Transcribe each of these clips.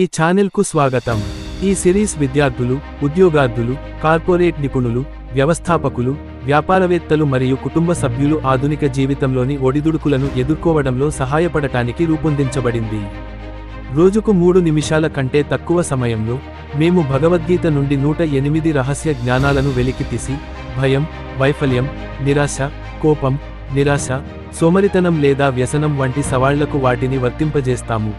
ఈ ఛానెల్కు స్వాగతం. ఈ సిరీస్ విద్యార్థులు ఉద్యోగార్థులు కార్పొరేట్ నిపుణులు వ్యవస్థాపకులు వ్యాపారవేత్తలు మరియు కుటుంబ సభ్యులు ఆధునిక జీవితంలోని ఒడిదుడుకులను ఎదుర్కోవడంలో సహాయపడటానికి రూపొందించబడింది. రోజుకు మూడు నిమిషాల కంటే తక్కువ సమయంలో మేము భగవద్గీత నుండి నూట ఎనిమిది రహస్య జ్ఞానాలను వెలికితీసి భయం వైఫల్యం నిరాశ కోపం నిరాశ సోమరితనం లేదా వ్యసనం వంటి సవాళ్ళకు వాటిని వర్తింపజేస్తాము.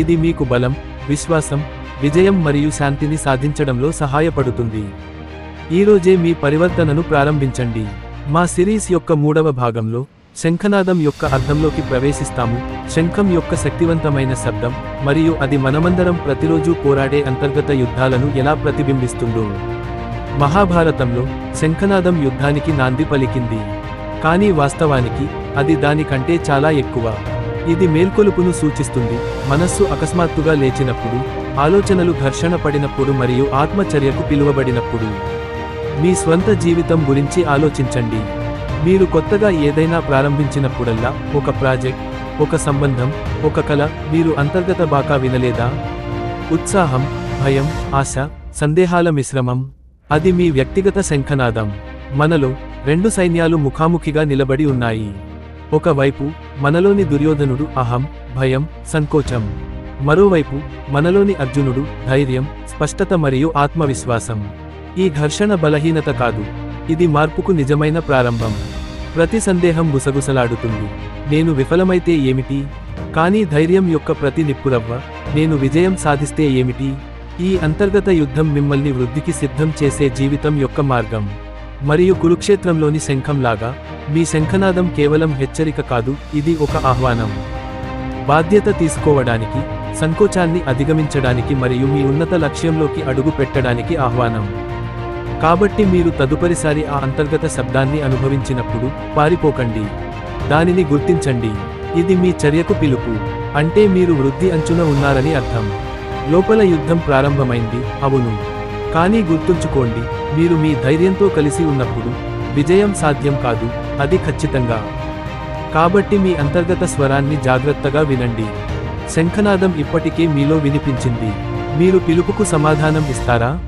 ఇది మీకు బలం విశ్వాసం విజయం మరియు శాంతిని సాధించడంలో సహాయపడుతుంది. ఈరోజే మీ పరివర్తనను ప్రారంభించండి. మా సిరీస్ యొక్క మూడవ భాగంలో శంఖనాదం యొక్క అర్థంలోకి ప్రవేశిస్తాము. శంఖం యొక్క శక్తివంతమైన శబ్దం మరియు అది మనమందరం ప్రతిరోజు పోరాడే అంతర్గత యుద్ధాలను ఎలా ప్రతిబింబిస్తుందో. మహాభారతంలో శంఖనాదం యుద్ధానికి నాంది పలికింది. కానీ వాస్తవానికి అది దానికంటే చాలా ఎక్కువ. ఇది మేల్కొలుపును సూచిస్తుంది. మనస్సు అకస్మాత్తుగా లేచినప్పుడు ఆలోచనలు ఘర్షణ పడినప్పుడు మరియు ఆత్మచర్యకు పిలువబడినప్పుడు. మీ స్వంత జీవితం గురించి ఆలోచించండి. మీరు కొత్తగా ఏదైనా ప్రారంభించినప్పుడల్లా ఒక ప్రాజెక్ట్ ఒక సంబంధం ఒక కళ మీరు అంతర్గత బాకా వినలేదా? ఉత్సాహం భయం ఆశ సందేహాల మిశ్రమం. అది మీ వ్యక్తిగత శంఖనాదం. మనలో రెండు సైన్యాలు ముఖాముఖిగా నిలబడి ఉన్నాయి. ఒకవైపు మనలోని దుర్యోధనుడు అహం భయం సంకోచం. మరోవైపు మనలోని అర్జునుడు ధైర్యం స్పష్టత మరియు ఆత్మవిశ్వాసం. ఈ ఘర్షణ బలహీనత కాదు ఇది మార్పుకు నిజమైన ప్రారంభం. ప్రతి సందేహం గుసగుసలాడుతుంది. నేను విఫలమైతే ఏమిటి? కానీ ధైర్యం యొక్క ప్రతి నిప్పురవ్వ నేను విజయం సాధిస్తే ఏమిటి? ఈ అంతర్గత యుద్ధం మిమ్మల్ని వృద్ధికి సిద్ధం చేసే జీవితం యొక్క మార్గం. మరియు కురుక్షేత్రంలోని శంఖంలాగా మీ శంఖనాదం కేవలం హెచ్చరిక కాదు ఇది ఒక ఆహ్వానం. బాధ్యత తీసుకోవడానికి సంకోచాన్ని అధిగమించడానికి మరియు మీ ఉన్నత లక్ష్యంలోకి అడుగు పెట్టడానికి ఆహ్వానం. కాబట్టి మీరు తదుపరిసారి ఆ అంతర్గత శబ్దాన్ని అనుభవించినప్పుడు పారిపోకండి. దానిని గుర్తించండి. ఇది మీ చర్యకు పిలుపు. అంటే మీరు వృద్ధి అంచున ఉన్నారని అర్థం. లోపల యుద్ధం ప్రారంభమైంది అవును. కానీ గుర్తుంచుకోండి మీరు మీ ధైర్యంతో కలిసి ఉన్నప్పుడు విజయం సాధ్యం కాదు. అది ఖచ్చితంగా. కాబట్టి మీ అంతర్గత స్వరాన్ని జాగ్రత్తగా వినండి. శంఖనాదం ఇప్పటికే మీలో వినిపించింది. మీరు పిలుపుకు సమాధానం ఇస్తారా?